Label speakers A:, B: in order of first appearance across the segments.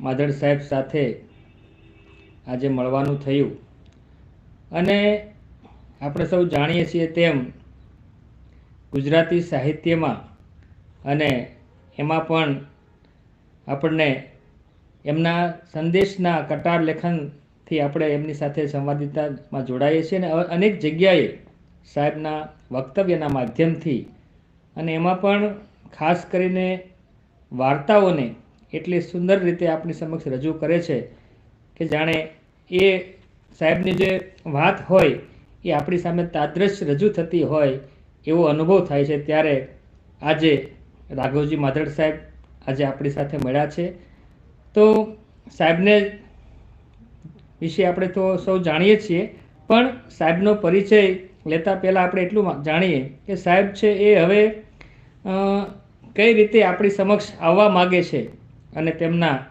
A: માધડ સાહેબ સાથે આજે મળવાનું થયું. અને આપણે સૌ જાણીએ છીએ તેમ ગુજરાતી સાહિત્યમાં અને એમાં પણ આપણને એમના સંદેશના કટાર લેખનથી આપણે એમની સાથે સંવાદિતામાં જોડાઈએ છીએ અને અનેક જગ્યાએ સાહેબના વક્તવ્યના માધ્યમથી અને એમાં પણ ખાસ કરીને વાર્તાઓને એટલી સુંદર રીતે આપણી સમક્ષ રજૂ કરે છે કે જાણે એ સાહેબની જે વાત હોય, એ આપણી સામે તાદ્રશ રજૂ થતી હોય એવો અનુભવ થાય છે. ત્યારે આજે રાઘવજી માધડ સાહેબ આજે આપણી સાથે મળ્યા છે. તો સાહેબને વિશે આપણે તો સૌ જાણીએ છીએ, પણ સાહેબનો પરિચય લેતા પહેલાં આપણે એટલું જાણીએ કે સાહેબ છે એ હવે કઈ રીતે આપણી સમક્ષ આવવા માગે છે. અને તેમના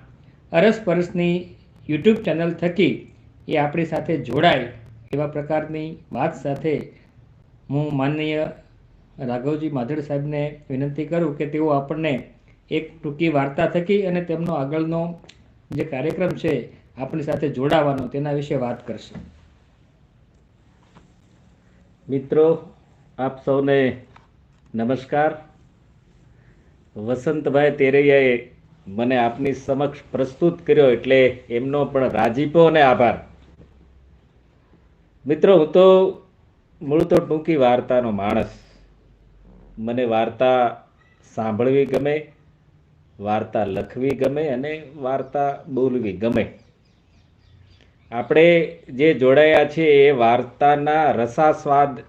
A: અરસપરસની યુટ્યુબ ચેનલ થકી એ આપણી સાથે જોડાય એવા પ્રકારની વાત સાથે હું માનનીય રાઘવજી માધડ સાહેબને વિનંતી કરું કે તેઓ આપણને એક ટૂંકી વાર્તા થકી અને તેમનો આગળનો જે કાર્યક્રમ છે આપણી સાથે જોડાવાનો તેના વિશે વાત કરશે.
B: મિત્રો, આપ સૌને નમસ્કાર. વસંતભાઈ તેરૈયાએ મને આપની સમક્ષ પ્રસ્તુત કર્યો એટલે એમનો પણ રાજીપો અને આભાર. મિત્રો, હું તો મૂળ તો ટૂંકી વાર્તાનો માણસ. મને વાર્તા સાંભળવી ગમે, વાર્તા લખવી ગમે અને વાર્તા બોલવી ગમે. આપણે જે જોડાયા છીએ એ વાર્તાના રસાસ્વાદ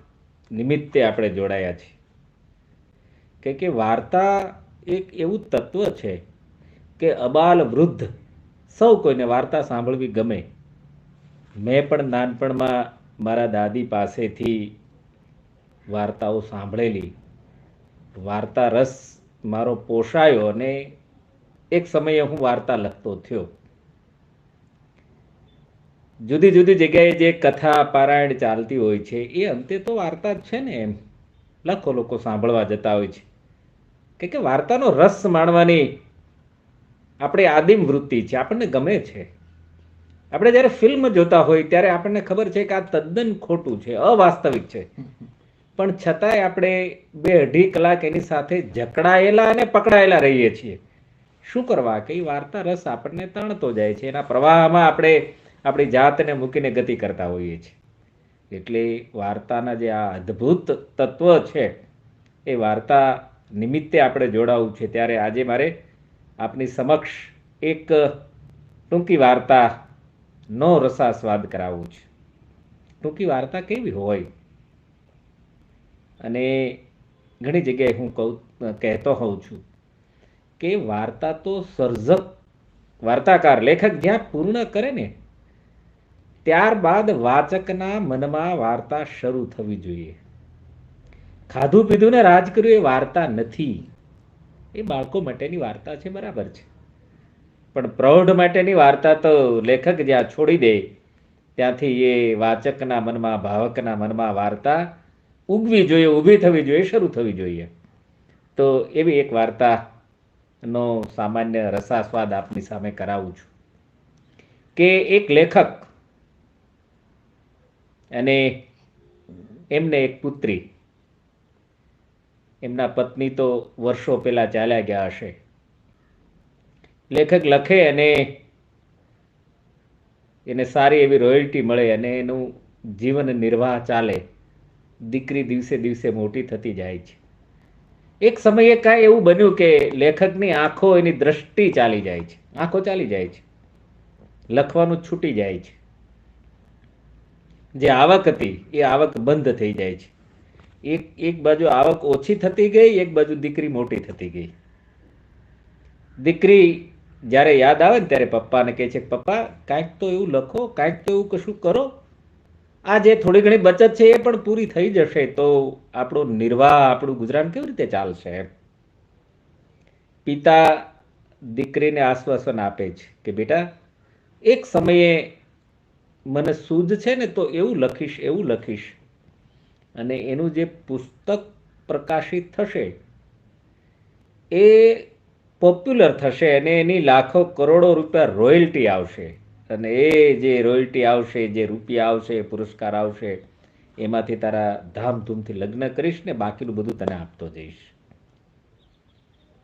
B: નિમિત્તે આપણે જોડાયા છીએ. કે કે વાર્તા એક એવું તત્વ છે કે અબાલ વૃદ્ધ સૌ કોઈને વાર્તા સાંભળવી ગમે. મેં પણ નાનપણમાં મારા દાદી પાસેથી વાર્તાઓ સાંભળેલી. વાર્તા રસ મારો પોષાયો અને એક સમયે હું વાર્તા લખતો થયો. જુદી જુદી જગ્યાએ જે કથા પારાયણ ચાલતી હોય છે, એ અંતે તો વાર્તા જ છે ને એમ. લાખો લોકો સાંભળવા જતા હોય છે. કે કે વાર્તાનો રસ માણવાની આપણી આદિમ વૃત્તિ છે, આપણને ગમે છે. આપણે જ્યારે ફિલ્મ જોતા હોય ત્યારે આપણને ખબર છે કે આ તદ્દન ખોટું છે, અવાસ્તવિક છે. પણ છતાંય આપણે બે અઢી કલાક એની સાથે જકડાયેલા અને પકડાયેલા રહીએ છીએ. શું કરવા? કે એ વાર્તા રસ આપણને તાણતો જાય છે, એના પ્રવાહમાં આપણે આપણી જાતને મૂકીને ગતિ કરતા હોઈએ છીએ. એટલે વાર્તાના જે આ અદ્ભુત તત્વ છે, એ વાર્તા નિમિત્તે આપણે જોડાવું છે. ત્યારે આજે મારે આપની સમક્ષ એક ટૂંકી વાર્તા, નો રસાસ્વાદ કરાવવું છે. ટૂંકી વાર્તા કેવી હોય? અને ઘણી જગ્યાએ હું કહું, કહેતો હોઉં છું કે વાર્તા તો સર્જક, વાર્તાકાર, લેખક જ્યાં પૂર્ણ કરે ને, ત્યારબાદ વાચકના મનમાં વાર્તા શરૂ થવી જોઈએ. ખાધું પીધું ને રાજ કર્યું એ વાર્તા નથી. એ બાળકો માટેની વાર્તા છે, બરાબર છે. પણ પ્રૌઢ માટેની વાર્તા તો લેખક જ્યાં છોડી દે, ત્યાંથી એ વાચકના મનમાં, ભાવકના મનમાં વાર્તા ઉગવી જોઈએ, ઊભી થવી જોઈએ, શરૂ થવી જોઈએ. તો એવી એક વાર્તાનો સામાન્ય રસાસ્વાદ આપની સામે કરાવું છું કે એક લેખક અને એમને એક પુત્રી એમના પત્ની તો વર્ષો પહેલાં ચાલ્યા ગયા હશે. લેખક લખે અને એને સારી એવી રોયલ્ટી મળે અને એનું જીવન નિર્વાહ ચાલે. દીકરી દિવસે દિવસે મોટી થતી જાય છે. એક સમયે કાંઈ એવું બન્યું કે લેખકની આંખો એની દ્રષ્ટિ ચાલી જાય છે. આંખો ચાલી જાય છે. લખવાનું છૂટી જાય છે. જે આવક હતી એ આવક બંધ થઈ જાય છે. એક એક બાજુ આવક ઓછી થતી ગઈ, એક બાજુ દીકરી મોટી થતી ગઈ. દીકરી જ્યારે યાદ આવે ને ત્યારે પપ્પાને કહે છે પપ્પા, કાંઈક તો એવું લખો, કાંઈક તો એવું કશું કરો. આ જે થોડી ઘણી બચત છે એ પણ પૂરી થઈ જશે તો આપણો નિર્વાહ આપણું ગુજરાન કેવી રીતે ચાલશે? પિતા દીકરીને આશ્વાસન આપે છે કે, બેટા, એક સમયે મને સૂઝ છે ને તો એવું લખીશ એવું લખીશ. અને એનું જે પુસ્તક પ્રકાશિત થશે, એ પોપ્યુલર થશે અને એની લાખો કરોડો રૂપિયા રોયલ્ટી આવશે. અને એ જે રોયલ્ટી આવશે, જે રૂપિયા આવશે પુરસ્કાર આવશે, એમાંથી તારા ધામધૂમથી લગ્ન કરીશ ને બાકીનું બધું તને આપતો જઈશ.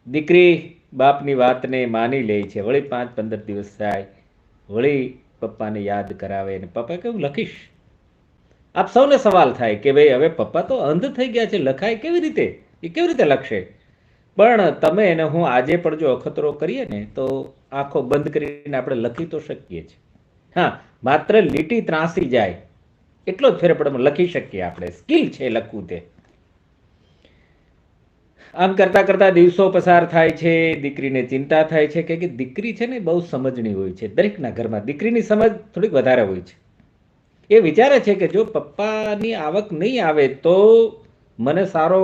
B: દીકરી, બાપની વાતને માની લે છે. વળી પાંચ પંદર દિવસ થાય, વળી પપ્પાને યાદ કરાવે અને પપ્પા કેવું લખીશ. આપ સૌને સવાલ થાય કે ભાઈ, હવે પપ્પા તો અંધ થઈ ગયા છે, લખાય કેવી રીતે? એ કેવી રીતે લખશે? પણ તમે એને હું આજે પણ જો અખતરો કરીએ ને, તો આંખો બંધ કરીને આપણે લખી તો શકીએ છીએ. હા, માત્ર લીટી ત્રાસી જાય, એટલો જ ફેર પણ લખી શકીએ આપણે. સ્કિલ છે લખવું તે. આમ કરતા કરતા દિવસો પસાર થાય છે, દીકરીને ચિંતા થાય છે, કે દીકરી છે ને બહુ સમજણી હોય છે. દરેકના ઘરમાં દીકરીની સમજ થોડીક વધારે હોય છે. એ વિચારે છે કે જો પપ્પાની આવક નહીં આવે તો મને સારો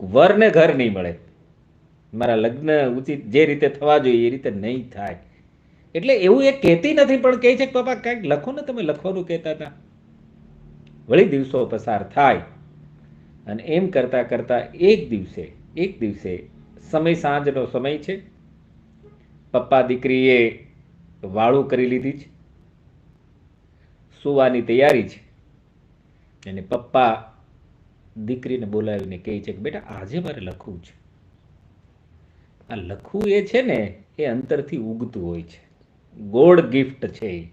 B: વર ને ઘર નહીં મળે. મારા લગ્ન ઉચિત જે રીતે થવા જોઈએ એ રીતે નહીં થાય. એટલે એવું એ કહેતી નથી, પણ કહે છે કે પપ્પા, કાંઈક લખો ને તમે, લખવાનું કહેતા હતા. વળી દિવસો પસાર થાય અને એમ કરતા કરતા એક દિવસે એક દિવસે સમય સાંજનો સમય છે. પપ્પા દીકરીએ વાળું કરી લીધી છે. સુવાની તૈયારી છે. અને પપ્પા દીકરીને બોલાવીને કહે છે કે બેટા, આજે મારે લખવું છે. આ લખવું એ છે ને, એ અંતરથી ઉગતું હોય છે. ગોડ ગિફ્ટ છે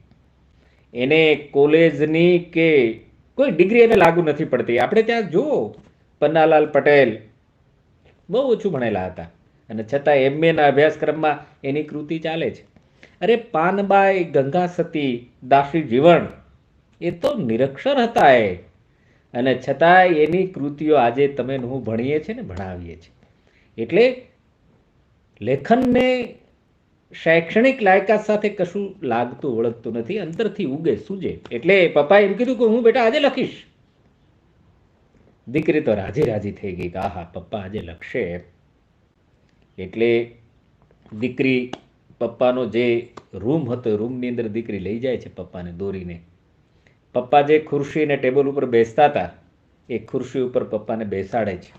B: એને કોલેજની કે કોઈ ડિગ્રી એને લાગુ નથી પડતી. આપણે ત્યાં જુઓ, પન્નાલાલ પટેલ, બહુ ઓછું ભણેલા હતા. અને છતાં એમએના અભ્યાસક્રમમાં એની કૃતિ ચાલે છે. અરે પાનબાઈ ગંગા સતી દાસી જીવન એ તો નિરક્ષર હતા એ અને છતાં એની કૃતિઓ આજે તમે હું ભણીએ છીએ ને ભણાવીએ છીએ. એટલે લેખનને શૈક્ષણિક લાયકાત સાથે કશું લાગતું ઓળખતું નથી અંતરથી ઉગે, સૂજે. એટલે પપ્પાએ એમ કીધું કે હું બેટા આજે લખીશ. દીકરી તો રાજી રાજી થઈ ગઈ કે આહા, પપ્પા આજે લખશે એટલે દીકરી પપ્પાનો જે રૂમ હતો, રૂમની અંદર દીકરી લઈ જાય છે પપ્પાને દોરીને. પપ્પા જે ખુરશી અને ટેબલ ઉપર બેસતા હતા, એ ખુરશી ઉપર પપ્પાને બેસાડે છે.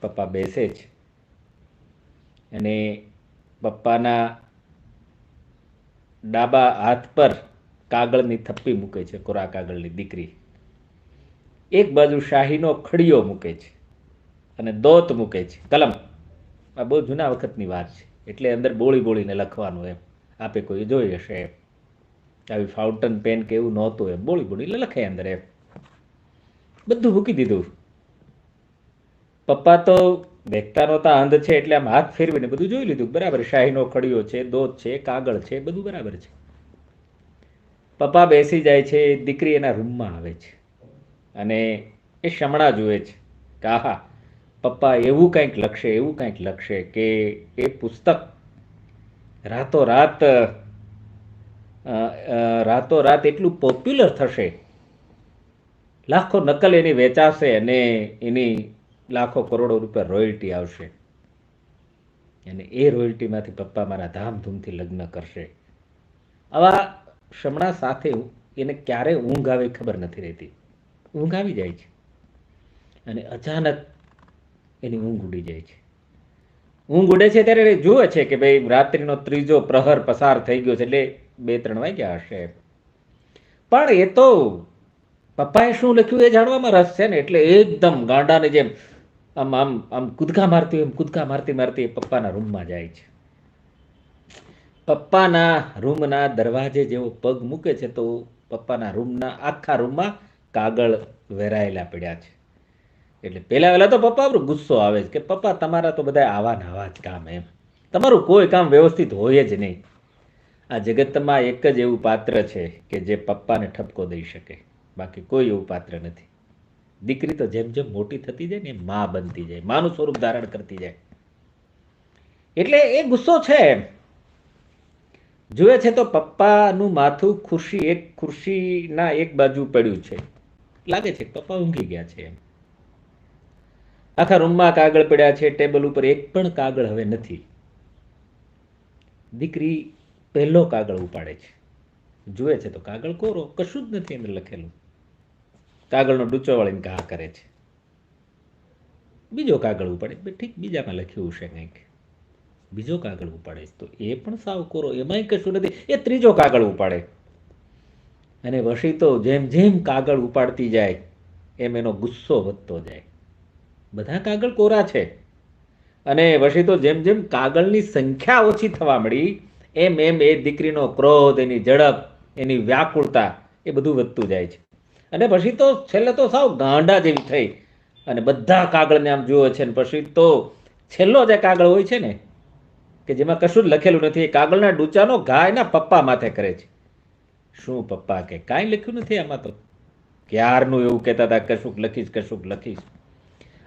B: પપ્પા બેસે છે. અને પપ્પાના ડાબા હાથ પર કાગળની થપ્પી મૂકે છે, કોરા કાગળની દીકરી. એક બાજુ શાહીનો ખડીયો મૂકે છે અને દોત મૂકે છે, કલમ. આ બહુ જૂના વખતની વાત છે. એટલે અંદર બોળી બોળીને લખવાનું એમ. આપે કોઈ જોઈ હશે એમ. આવી ફાઉન્ટન પેન કે એવું નહોતું એમ. બોળી બોલીને લખે અંદર એમ. બધું મૂકી દીધું. પપ્પા તો દેખતા નહોતા, અંધ છે એટલે આમ હાથ ફેરવીને બધું જોઈ લીધું. બરાબર, શાહીનો ખડીયો છે, દોત છે, કાગળ છે, બધું બરાબર છે. પપ્પા બેસી જાય છે, દીકરી એના રૂમમાં આવે છે. અને એ શમણા જુએ છે કે આહા, પપ્પા એવું કંઈક લખશે, એવું કંઈક લખશે કે એ પુસ્તક રાતોરાત રાતોરાત એટલું પોપ્યુલર થશે. લાખો નકલ એની વેચાશે અને એની લાખો કરોડો રૂપિયા રોયલ્ટી આવશે. અને એ રોયલ્ટીમાંથી પપ્પા મારા ધામધૂમથી લગ્ન કરશે. આવા શમણા સાથે એને ક્યારે ઊંઘ આવે ખબર નથી રહેતી. ઊંઘ આવી જાય છે. અને અચાનક એની ઊંઘ ઉડી જાય છે. ઊંઘ ઉડે છે ત્યારે જુએ છે કે ભાઈ રાત્રિનો ત્રીજો પ્રહર પસાર થઈ ગયો છે એટલે બે ત્રણ વાગ્યા હશે. પણ એ તો પપ્પાએ શું લખ્યું એ જાણવામાં રસ છે ને, એટલે એકદમ ગાંડાની જેમ આમ આમ આમ કૂદકા મારતી એમ કૂદકા મારતી મારતી પપ્પાના રૂમમાં જાય છે. પપ્પાના રૂમના દરવાજે જેવો પગ મૂકે છે તો પપ્પાના રૂમના આખા રૂમમાં કાગળ વેરાયેલા પડ્યા છે. એટલે પહેલા વહેલા તો પપ્પા પર ગુસ્સો આવે છે કે પપ્પા તમારા તો બધા આવા ને આવા જ કામ એમ. તમારું કોઈ કામ વ્યવસ્થિત હોય જ નહીં. આ જગતમાં એક જ એવું પાત્ર છે કે જે પપ્પાને ઠપકો દઈ શકે. બાકી કોઈ એવું પાત્ર નથી. દીકરી તો જેમ જેમ મોટી થતી જાય ને માં બનતી જાય. માનું સ્વરૂપ ધારણ કરતી જાય. એટલે એ ગુસ્સો છે જુએ છે તો પપ્પાનું માથું ખુરશી એક ખુરશીના એક બાજુ પડ્યું છે. લાગે છે પપ્પા ઊંઘી ગયા છે એમ. આખા રૂમમાં કાગળ પડ્યા છે. ટેબલ ઉપર એક પણ કાગળ હવે નથી. દીકરી પહેલો કાગળ ઉપાડે છે. જુએ છે તો કાગળ કોરો, કશું જ નથી એમને લખેલું. કાગળનો ડૂચો વળીને ઘા કરે છે. બીજો કાગળ ઉપાડે ઠીક બીજામાં લખ્યું છે કંઈક. બીજો કાગળ ઉપાડે તો એ પણ સાવ કોરો, એમાંય કશું નથી. એ ત્રીજો કાગળ ઉપાડે. અને વશી તો જેમ જેમ કાગળ ઉપાડતી જાય, એમ એનો ગુસ્સો વધતો જાય. બધા કાગળ કોરા છે. અને વશી તો જેમ જેમ કાગળની સંખ્યા ઓછી થવા મળી એમ એમ એ દીકરીનો ક્રોધ, એની ઝડપ, એની વ્યાકુળતા એ બધું વધતું જાય છે. અને પછી તો છેલ્લે તો સાવ ગાંડા જેવી થઈ. અને બધા કાગળને આમ જુએ છે ને પછી તો છેલ્લો જે કાગળ હોય છે ને, કે જેમાં કશું જ લખેલું નથી, એ કાગળના ડૂચાનો ઘા એના પપ્પા માથે કરે છે. શું પપ્પા કે? કાંઈ લખ્યું નથી આમાં તો. ક્યારનું એવું કહેતા હતા, કશુંક લખીશ કશુંક લખીશ.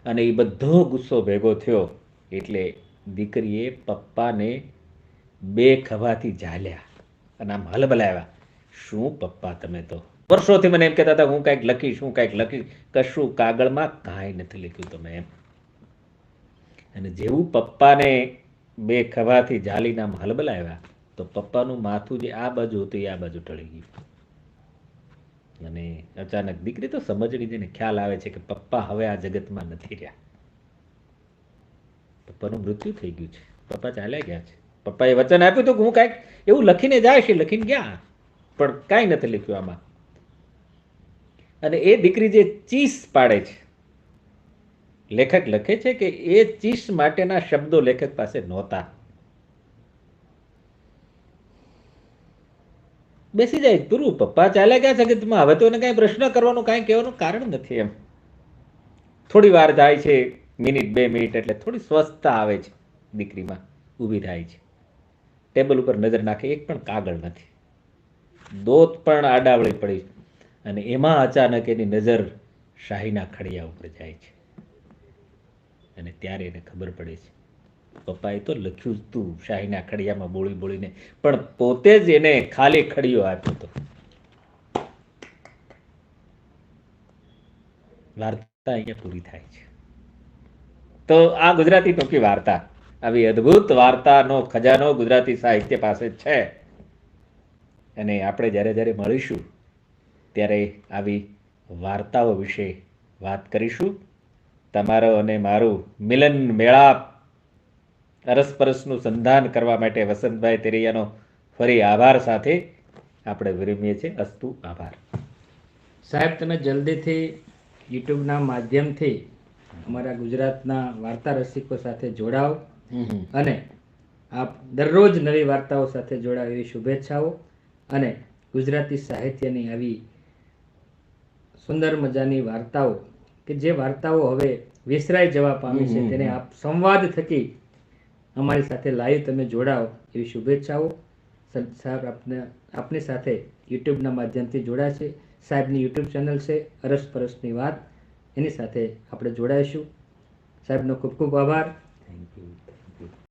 B: અને એ બધો ગુસ્સો ભેગો થયો. એટલે દીકરીએ પપ્પાને બે ખભાથી ઝાલ્યા અને આમ હલબલાવ્યા. શું પપ્પા તમે તો? વર્ષોથી મને એમ કહેતા હતા, હું કાંઈક લખીશ, હું કાંઈક લખીશ. કશું કાગળમાં કાંઈ નથી લખ્યું તમે એમ. અને જેવું પપ્પાને બે ખભાથી ઝાલીને આમ હલબલાવ્યા, તો પપ્પાનું માથું જે આ બાજુ હતું એ આ બાજુ ટળી ગયું. અને અચાનક દીકરી તો સમજણી જેને ખ્યાલ આવે છે કે પપ્પા હવે આ જગતમાં નથી રહ્યા. પપ્પાનું મૃત્યુ થઈ ગયું છે. પપ્પા ચાલ્યા ગયા છે. પપ્પાએ વચન આપ્યું હતું કે હું કાંઈક એવું લખીને જાય છે, લખીને ગયા. પણ કાંઈ નથી લખ્યું આમાં. અને એ દીકરી જે ચીસ પાડે છે, લેખક લખે છે કે એ ચીસ માટેના શબ્દો લેખક પાસે નહોતા. બેસી જાય. પૂરું પપ્પા ચાલ્યા ગયા જગતમાં. હવે તો એને કાંઈ પ્રશ્ન કરવાનું, કાંઈ કહેવાનું કારણ નથી એમ. થોડી વાર જાય છે, મિનિટ, બે મિનિટ એટલે થોડી સ્વસ્થતા આવે છે, દીકરીમાં. ઊભી થાય છે. ટેબલ ઉપર નજર નાખે, એક પણ કાગળ નથી. દોત પણ આડાવળી પડી અને એમાં અચાનક એની નજર શાહીના ખડિયા ઉપર જાય છે. અને ત્યારે એને ખબર પડે છે. પપ્પાએ તો લખ્યું જ તું, શાહીના ખડિયામાં બોળી બોળીને. પણ પોતે જ એને ખાલી ખડિયો આપ્યો હતો. વાર્તા અહીંયા પૂરી થાય છે. તો આ ગુજરાતી ટોકી વાર્તા. આવી અદ્ભુત વાર્તાનો, ખજાનો ગુજરાતી સાહિત્ય પાસે છે. અને આપણે જ્યારે જ્યારે મળીશું, ત્યારે આવી વાર્તાઓ વિશે વાત કરીશું. તમારો અને મારું મિલન મેળાપ અરસપરસનું સંધાન કરવા માટે વસંતભાઈ તેરૈયાનો ફરી આભાર સાથે આપણે વિરમીએ છીએ. અસ્તુ આભાર.
A: સાહેબ, તમે જલ્દીથી યુટ્યુબના માધ્યમથી અમારા ગુજરાતના વાર્તા રસિકો સાથે જોડાઓ. અને આપ દરરોજ નવી વાર્તાઓ સાથે જોડાવ એવી શુભેચ્છાઓ. અને ગુજરાતી સાહિત્યની આવી સુંદર મજાની વાર્તાઓ કે જે વાર્તાઓ હવે વિસરાઈ જવા પામી છે તેને આપ સંવાદ થકી અમારી સાથે લાઈવ તમે જોડાઓ એવી શુભેચ્છાઓ. સાહેબ આપને આપની સાથે યુટ્યુબના માધ્યમથી જોડાય છે. સાહેબની યુટ્યુબ ચેનલ છે અરસ પરસની વાત. એની સાથે આપણે જોડાઈશું. સાહેબનો ખૂબ ખૂબ આભાર.